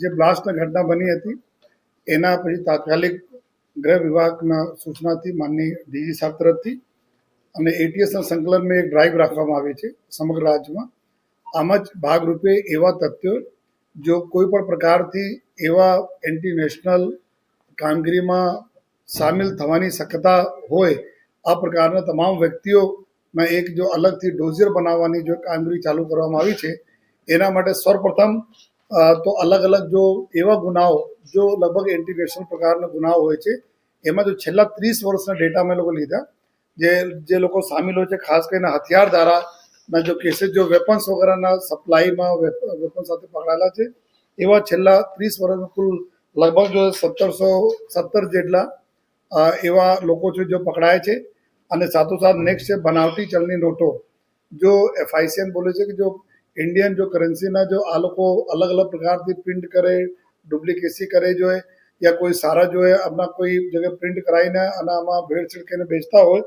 જે બ્લાસ્ટની ઘટના બની હતી, એના પછી તાત્કાલિક ગૃહ વિભાગના સૂચનાથી માનની ડીજી સાહેબ તરફથી અને એટીએસના સંકલનમાં એક ડ્રાઈવ રાખવામાં આવી છે સમગ્ર રાજ્યમાં. આમ જ ભાગરૂપે એવા તથ્યો જો કોઈ પણ પ્રકારથી એવા એન્ટી નેશનલ કામગીરીમાં સામેલ થવાની શક્યતા હોય, આ પ્રકારના તમામ વ્યક્તિઓના એક જો અલગથી ડોઝિયર બનાવવાની જો કામગીરી ચાલુ કરવામાં આવી છે, એના માટે સર્વપ્રથમ તો અલગ અલગ જો એવા ગુનાઓ, જો લગભગ એન્ટી પ્રકારના ગુનાઓ હોય છે, એમાં જો છેલ્લા ત્રીસ વર્ષના ડેટા અમે લોકો લીધા, જે જે લોકો સામેલ હોય છે, ખાસ કરીને હથિયાર ધારાના જો કેસીસ જો વેપન્સ વગેરેના સપ્લાયમાં વેપન સાથે પકડાયેલા છે, એવા છેલ્લા ત્રીસ વર્ષમાં કુલ લગભગ જો સત્તરસો, સત્તર જેટલા એવા લોકો છે જો પકડાય છે, અને સાથોસાથ નેક્સ્ટ છે બનાવટી ચલણી નોટો, જો એફઆઈસીએન બોલે છે કે જો ઇન્ડિયન જો કરન્સીના જો આ લોકો અલગ અલગ પ્રકારથી પ્રિન્ટ કરે ડુપ્લિકેસી કરે જો હે યા કોઈ સારા જો હે આપણા કોઈ જગ્યાએ પ્રિન્ટ કરાવીને અને આમાં ભેળસેળ કરીને બેચતા હોય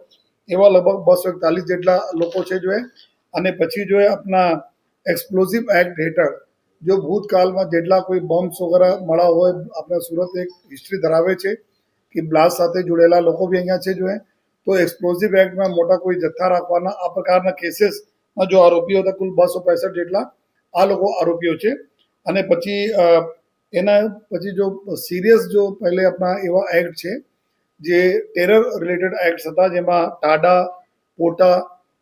એવા લગભગ બસો એકતાલીસ જેટલા લોકો છે જો હે અને પછી જો એ આપણા એક્સપ્લોઝિવ એક્ટ હેઠળ જો ભૂતકાળમાં જેટલા કોઈ બોમ્બ્સ વગેરે મળ્યા હોય આપણે સુરત એક હિસ્ટ્રી ધરાવે છે કે બ્લાસ્ટ સાથે જોડેલા લોકો બી અહીંયા છે જો હે તો એક્સપ્લોઝિવ એક્ટમાં મોટા કોઈ જથ્થા રાખવાના આ પ્રકારના કેસીસમાં જો આરોપીઓ હતા, કુલ બસો પૈસઠ જેટલા આ લોકો આરોપીઓ છે. અને પછી એના પછી જો સિરિયસ જો પહેલે આપણા એવા એક્ટ છે, જે ટેરર રિલેટેડ એક્ટ હતા, જેમાં ટાડા, પોટા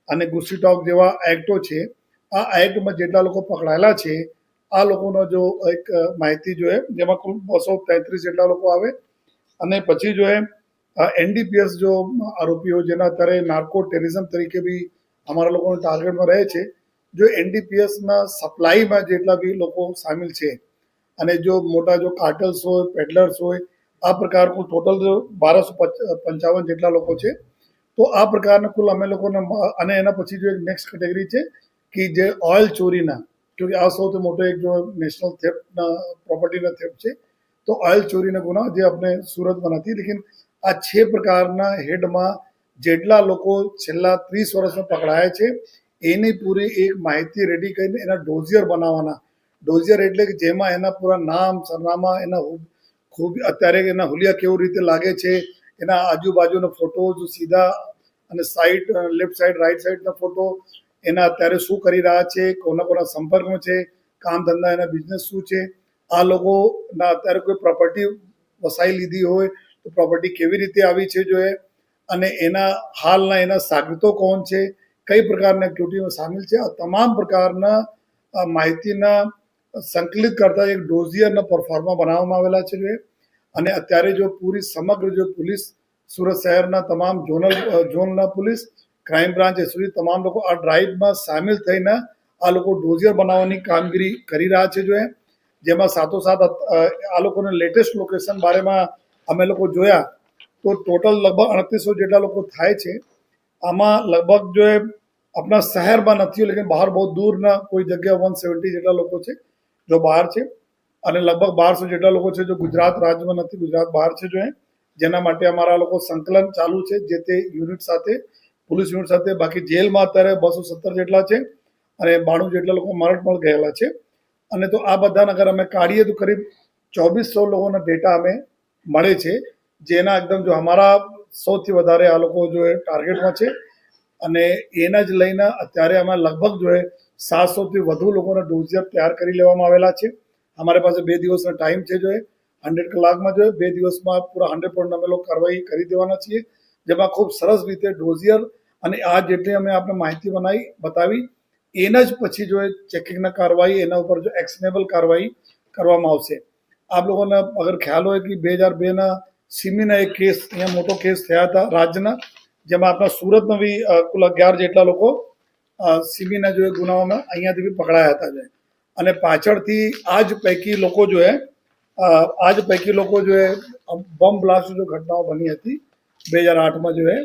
અને ગુસ્સીટોક જેવા એક્ટો છે, આ એક્ટમાં જેટલા લોકો પકડાયેલા છે, આ લોકોનો જો એક માહિતી જોઈએ જેમાં કુલ બસો તેત્રીસ જેટલા લોકો આવે. અને પછી જો એનડીપીએસ જો આરોપીઓ જેના અત્યારે નાર્કો ટેરરિઝમ તરીકે બી અમારા લોકોને ટાર્ગેટમાં રહે છે. જો એનડીપીએસના સપ્લાયમાં જેટલા બી લોકો સામેલ છે અને જો મોટા જો કાર્ટલ્સ હોય પેડલર્સ હોય, આ પ્રકારનું ટોટલ જો બારસો પંચાવન જેટલા લોકો છે. તો આ પ્રકારના કુલ અમે લોકોને અને એના પછી જો એક નેક્સ્ટ કેટેગરી છે કે જે ઓઇલ ચોરીના કે આ સૌથી મોટો એક જો નેશનલ થેફ્ટના પ્રોપર્ટીના થેફ્ટ છે, તો ઓઇલ ચોરીના ગુના જે આપણે સુરતમાં નથી. લેકિન આ છ પ્રકારના હેડમાં જેટલા લોકો છેલ્લા ત્રીસ વર્ષમાં પકડાયા છે, એની પૂરી એક માહિતી રેડી કરીને એના ડોઝિયર બનાવવાના. ડોઝિયર એટલે કે જેમાં એના પૂરા નામ, સરનામા, એના ખૂબ અત્યારે એના હુલિયા કેવું રીતે લાગે છે, એના આજુબાજુનો ફોટો સીધા અને સાઈડ લેફ્ટ સાઈડ રાઈટ સાઈડના ફોટો એના અત્યારે શું કરી રહ્યા છે, કોના કોના સંપર્કમાં છે, કામ ધંધા એના બિઝનેસ શું છે, આ લોકોના અત્યારે કોઈ પ્રોપર્ટી વસાઈ લીધી હોય, તો પ્રોપર્ટી કેવી રીતે આવી છે, જો એ અને એના હાલના એના સાગરીતો કોણ છે? કઈ પ્રકારના એક્ટિવિટીમાં સામેલ છે? આ તમામ પ્રકારના માહિતીના સંકલિત કરતા એક ડોઝિયરના પરફોર્મા બનાવવામાં આવેલા છે. અને અત્યારે જો પૂરી સમગ્ર જો પોલીસ, સુરત શહેરના તમામ ઝોનલ ઝોનના પોલીસ, ક્રાઇમ બ્રાન્ચ એસઓજી તમામ લોકો આ ડ્રાઈવમાં સામેલ થઈને આ લોકો ડોઝિયર બનાવવાની કામગીરી કરી રહ્યા છે જો જેમાં સાથોસાથ આ લોકોને લેટેસ્ટ લોકેશન બારેમાં અમે લોકો જોયા. તો ટોટલ લગભગ અડતીસો જેટલા લોકો થાય છે. આમાં લગભગ જો એ આપણા શહેરમાં નથી લેકિન બહાર બહુ દૂરના કોઈ જગ્યા વન સેવન્ટી જેટલા લોકો છે, જો બહાર છે. અને લગભગ બારસો જેટલા લોકો છે જો ગુજરાત રાજ્યમાં નથી, ગુજરાત બહાર છે જો એ. જેના માટે અમારા લોકો સંકલન ચાલુ છે, જે તે યુનિટ સાથે, પોલીસ યુનિટ સાથે, બાકી જેલમાં અત્યારે બસો સત્તર જેટલા છે અને બાણું જેટલા લોકો મરણમળ ગયેલા છે. અને તો આ બધાને અગર અમે કાઢીએ તો કરીબ ચોવીસો લોકોના ડેટા અમે મળે છે. જેના એકદમ જો અમારા સૌથી વધારે આ લોકો જો ટાર્ગેટમાં છે, અને એના જ લઈને અત્યારે અમે લગભગ જો એ સાતસોથી વધુ લોકોના ડોઝિયર તૈયાર કરી લેવામાં આવેલા છે. અમારી પાસે બે દિવસનો ટાઈમ છે જો એ. હંડ્રેડ કલાકમાં જો બે દિવસમાં પૂરા હંડ્રેડ પોઈન્ટ અમે લોકો કાર્યવાહી કરી દેવાના છીએ. જેમાં ખૂબ સરસ રીતે ડોઝિયર અને આ જેટલી અમે આપણે માહિતી બનાવી, બતાવી, એના જ પછી જો એ ચેકિંગના કાર્યવાહી, એના ઉપર જો એક્શનેબલ કાર્યવાહી કરવામાં આવશે. આપ લોકોને અગર ખ્યાલ હોય કે બે હજાર બેના સિમીના એક કેસ, અહીંયા મોટો કેસ થયા હતા રાજ્યના જેમાં આપણા સુરતમાં બી કુલ અગિયાર જેટલા લોકો સિમીના જો ગુનાઓમાં અહીંયાથી બી પકડાયા હતા જો અને પાછળથી આ જ પૈકી લોકો જો આ જ પૈકી લોકો જો એ બોમ્બ બ્લાસ્ટ જો ઘટનાઓ બની હતી બે હજાર આઠમાં જો એ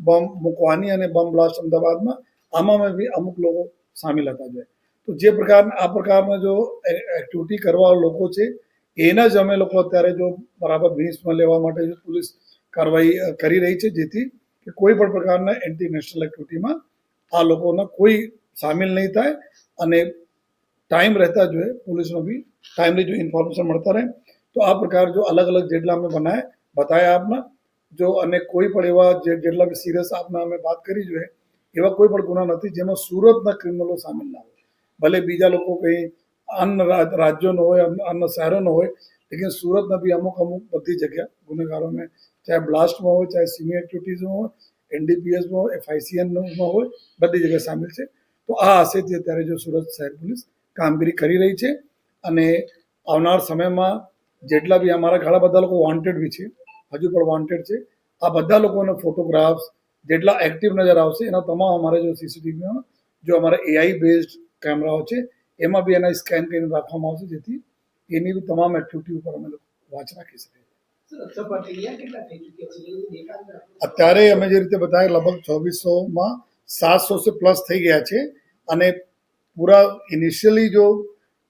બોમ્બ મૂકવાની અને બોમ્બ બ્લાસ્ટ અમદાવાદમાં, આમાં બી અમુક લોકો સામેલ હતા જો તો જે પ્રકારના આ પ્રકારના જો એક્ટિવિટી કરવા લોકો છે એના જ અમે લોકો અત્યારે જો બરાબર ભીસમાં લેવા માટે પોલીસ કાર્યવાહી કરી રહી છે, જેથી કે કોઈ પણ પ્રકારના એન્ટી નેશનલ એક્ટિવિટીમાં આ લોકોના કોઈ સામેલ નહીં થાય અને ટાઈમ રહેતા જોઈએ પોલીસનો બી ટાઈમલી જો ઇન્ફોર્મેશન મળતા રહે, તો આ પ્રકાર જો અલગ અલગ જેટલા અમે બનાય બતાવ્યા આપના, જો અને કોઈ પણ એવા જે જેટલા બી સિરિયસ આપના અમે વાત કરી જોઈએ એવા કોઈ પણ ગુના નથી જેમાં સુરતના ક્રિમિનલો સામેલ ના હોય. ભલે બીજા લોકો કંઈ અન્ય રાજ્યોનો હોય અન્ય શહેરોનો હોય, લેકિન સુરતના બી અમુક અમુક બધી જગ્યા ગુનેગારોને, ચાહે બ્લાસ્ટમાં હોય, ચાહે સીનિયર ડ્યુટીઝમાં હોય, એનડીપીએસમાં હોય એફઆઈસીએનમાં હોય, બધી જગ્યાએ સામેલ છે. તો આ હશે તે અત્યારે જો સુરત શહેર પોલીસ કામગીરી કરી રહી છે અને આવનાર સમયમાં જેટલા બી અમારા ઘણા બધા લોકો વોન્ટેડ બી છે, હજુ પણ વોન્ટેડ છે, આ બધા લોકોને ફોટોગ્રાફ્સ જેટલા એક્ટિવ નજર આવશે, એના તમામ અમારે જો સીસીટીવીમાં જો અમારા એઆઈ બેઝડ કેમેરાઓ છે એમાં બી એના સ્કેન કરીને રાખવામાં આવશે જેથી એની બી તમામ એક્ટિવિટી ઉપર અમે લોકો વોચ રાખી શકીએ. સર અક્ષર પટેલિયા કેટલા થઈ ચૂક્યા છે? એ દેખાડ રાખો. અત્યારે અમે જે રીતે બતાવ્યા લગભગ ચોવીસોમાં સાતસો સે પ્લસ થઈ ગયા છે અને પૂરા ઇનિશિયલી જો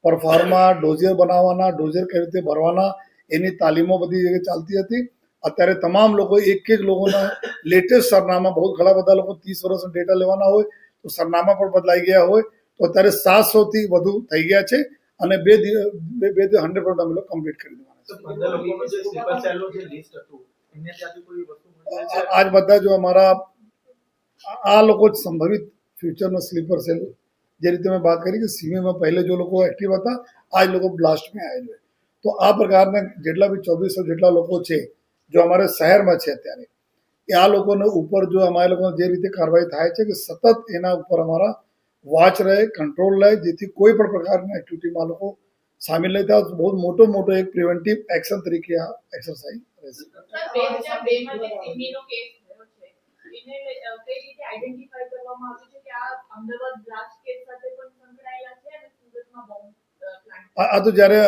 પરફાર્મા ડોઝર બનાવવાના ડોઝર કઈ રીતે ભરવાના એની તાલીમો બધી જગ્યાએ ચાલતી હતી. અત્યારે તમામ લોકો એક એક લોકોના લેટેસ્ટ સરનામા બહુ ઘણા બધા લોકો ત્રીસ વર્ષના ડેટા લેવાના હોય તો સરનામા પણ બદલાઈ ગયા હોય. અત્યારે સાતસોથી વધુ થઈ ગયા છે અને બે દિવસ બે બે હંડ્રેડ પર્સન્ટ અમે લોકો કમ્પ્લીટ કરી દેવાના છે. તો આજ બધા જો અમારા આ- આ લોકો જ સંભવિત ફ્યુચરનો સ્લીપર સેલ જે રીતે મેં વાત કરી કે સીમેમાં પહેલે જો લોકો એક્ટિવ હતા આજ લોકો બ્લાસ્ટમાં આવેલું તો આ પ્રકારના જેટલા બી ચોવીસો જેટલા લોકો છે જો અમારે શહેરમાં છે અત્યારે એ આ લોકોને ઉપર જો અમારા લોકોને જે રીતે કાર્યવાહી થાય છે કે સતત એના ઉપર અમારા વોચ રહે કંટ્રોલ રહે જેથી કોઈ પણ પ્રકારના એક્ટિવિટીમાં લોકો સામેલ નહીં થાય બહુ મોટો મોટો એક પ્રિવેન્ટિવ એક્શન તરીકે આ એક્સરસાઇઝ રહેશે આ તો જ્યારે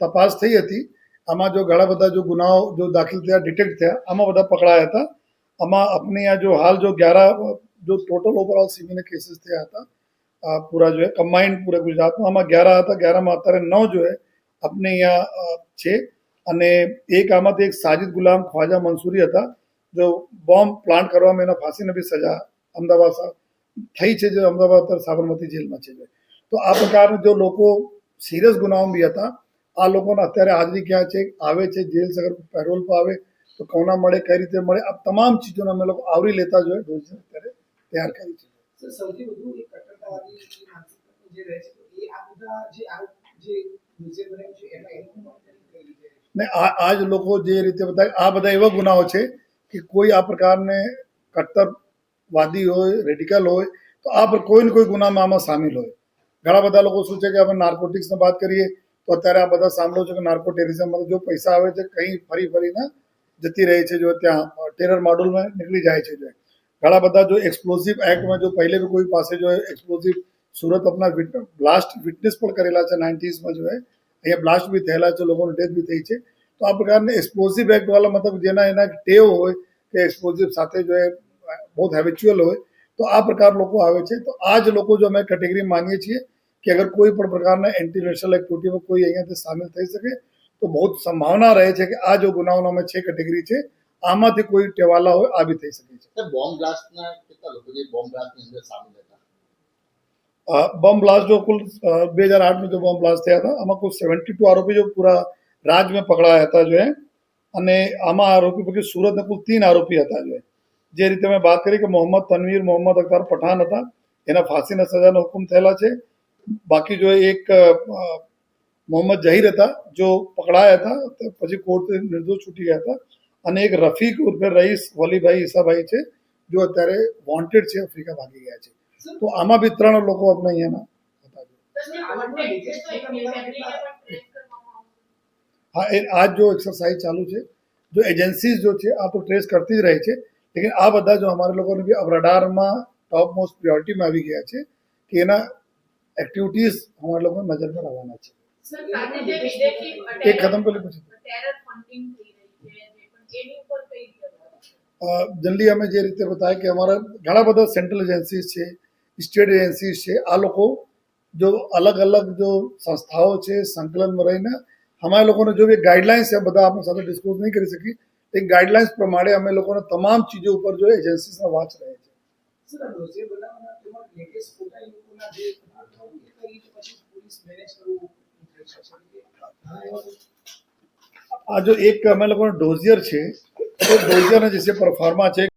તપાસ થઈ હતી આમાં જો ઘણા બધા જો ગુનાઓ જો દાખલ થયા ડિટેક્ટ થયા આમાં બધા પકડાયા હતા આમાં આપની આ જો હાલ જો ગ્યારા જો ટોટલ ઓવરઓલ સિમિલર કેસીસ થયા હતા પૂરા જો है કમ્બાઇન્ડ પૂરે ગુજરાતમાં. આમાં ગ્યારા હતા, ગ્યારામાં અત્યારે નવ જો આપણે અહીંયા છે. અને એક આમાંથી એક સાજિદ ગુલામ, ખ્વાજા મંસૂરી હતા, જો બોમ્બ પ્લાન્ટ કરવામાં એના ફાંસીને બી સજા અમદાવાદ થઈ છે, જે અમદાવાદ અત્યારે સાબરમતી જેલમાં છે તો આ પ્રકારના જો લોકો સિરિયસ ગુનામાં બી હતા, આ લોકોને અત્યારે હાજરી ક્યાં છે, આવે છે, જેલ સગર પેરોલ પર આવે, તો કોના મળે, કઈ રીતે મળે, આ તમામ ચીજોને અમે લોકો આવરી લેતા જોઈએ અત્યારે તૈયાર કરી છે. સૌથી વધુ એક જે માનસિકતા જે રહે છે તો એ આ બધા આ જે મ્યુઝિયમ બનાવ્યું છે એમાં એનું મોનિટરિંગ કઈ રીતે રહે છે? ને આ આ લોકો જે રીતે બધા આ બધા એવા ગુનાઓ છે કે કોઈ આ પ્રકારને કટ્ટરવાદી હોય રેડિકલ હોય, તો આ પર કોઈ ને કોઈ ગુનામાં આમાં સામેલ હોય ઘણા બધા લોકો શું છે કે આપણે નાર્કોટિક્સની વાત કરીએ, તો અત્યારે આ બધા સાંભળો છો કે નાર્કો ટેરિઝમમાં જો પૈસા આવે છે, કંઈ ફરી ફરીને જતી રહે છે, જો ત્યાં ટેરર મોડ્યુલમાં નીકળી જાય છે, જો ઘણા બધા જો એક્સપ્લોઝિવ એક્ટમાં જો પહેલે બી કોઈ પાસે જો એક્સપ્લોઝિવ સુરત અપના બ્લાસ્ટ વિટનેસ પણ કરેલા છે નાઇન્ટીઝમાં જો અહીંયા બ્લાસ્ટ બી થયેલા છે, લોકોનું ડેથ બી થઈ છે. તો આ પ્રકારની એક્સપ્લોઝિવ એક્ટવાળા મતલબ જેના એના ટેવ હોય કે એક્સપ્લોઝિવ સાથે જો એ બહુ હેબિચ્યુઅલ હોય, તો આ પ્રકાર લોકો આવે છે. તો આ જ લોકો જો અમે કેટેગરી માનીએ છીએ કે અગર કોઈ પણ પ્રકારના એન્ટિનેશનલ એક્ટિવિટીમાં કોઈ અહીંયાથી સામેલ થઈ શકે, તો બહુ સંભાવના રહે છે કે આ જો ગુનાઓનો અમે છે કેટેગરી છે આમાંથી કોઈ ટેવાલા હોય આ થઈ શકે છે. બોમ્બ બ્લાસ્ટના કેટલા લોકો જે બોમ્બ બ્લાસ્ટની અંદર સામેલ હતા? બોમ્બ બ્લાસ્ટ જો કુલ બે હજાર જો બોમ્બ બ્લાસ્ટ થયા હતા આમાં કુલ સેવન્ટી ટુ આરોપી જો પૂરા રાજ્યમાં પકડાયા હતા જો અને આમાં આરોપી પૈકી સુરતના કુલ તીન આરોપી હતા જો જે રીતે મેં વાત કરી કે મોહમ્મદ તનવીર મોહમ્મદ અખ્તર પઠાન હતા એના ફાંસીના સજાનો હુકમ થયેલા છે. બાકી જો એક મોહમ્મદ જહીર હતા જો પકડાયા હતા પછી કોર્ટ નિર્દોષ છૂટી ગયા હતા. અને એક રફીક ઉર્ફે રઈસ વલીભાઈ ઈસાભાઈ છે જો અત્યારે વોન્ટેડ છે આફ્રિકા ભાગી ગયા છે તો આમાં બી ત્રણ લોકો આપણે અહીંયાના હતા સર, જે wanted છે તો એમની ફેમિલીને પણ trace કરવામાં આવશે. હા એ આ જો એક્સરસાઇઝ ચાલુ છે જો એજન્સીઝ જો છે આ તો ટ્રેસ કરતી જ રહે છે લેકિન આ બધા જો અમારા લોકોને બી અબ રડારમાં ટોપ મોસ્ટ પ્રિયોરિટીમાં આવી ગયા છે કે એના એક્ટિવિટીઝ અમારા લોકો નજરમાં આવવાના છે સર, સાથે જે વિદેશી એક ખતમ કરી પછી ટેરર ફંડિંગ થઈ રહી છે જે પણ એની ઉપર કઈ રીતે અ, જનરલી અમે જે રીતે બતાવ્યા કે અમારા ઘણા બધા સેન્ટ્રલ એજન્સીઝ છે સ્ટેટ એજન્સીઝ છે આ લોકો જો અલગ અલગ જો સંસ્થાઓ છે સંકલનમાં રહીને અમારા લોકોને જો બી ગાઈડલાઇન્સ છે બધા આપણી સાથે ડિસ્કસ નહીં કરી શકી એ ગાઈડલાઇન્સ પ્રમાણે અમે લોકોને તમામ ચીજો ઉપર જો એજન્સીસના વાંચ રહે છે સર આ ડોઝિયર બનાવવાના તેમાં આ જો એક અમે લોકો ડોઝિયર છે તો ડોઝિયર જે છે પરફોર્મા છે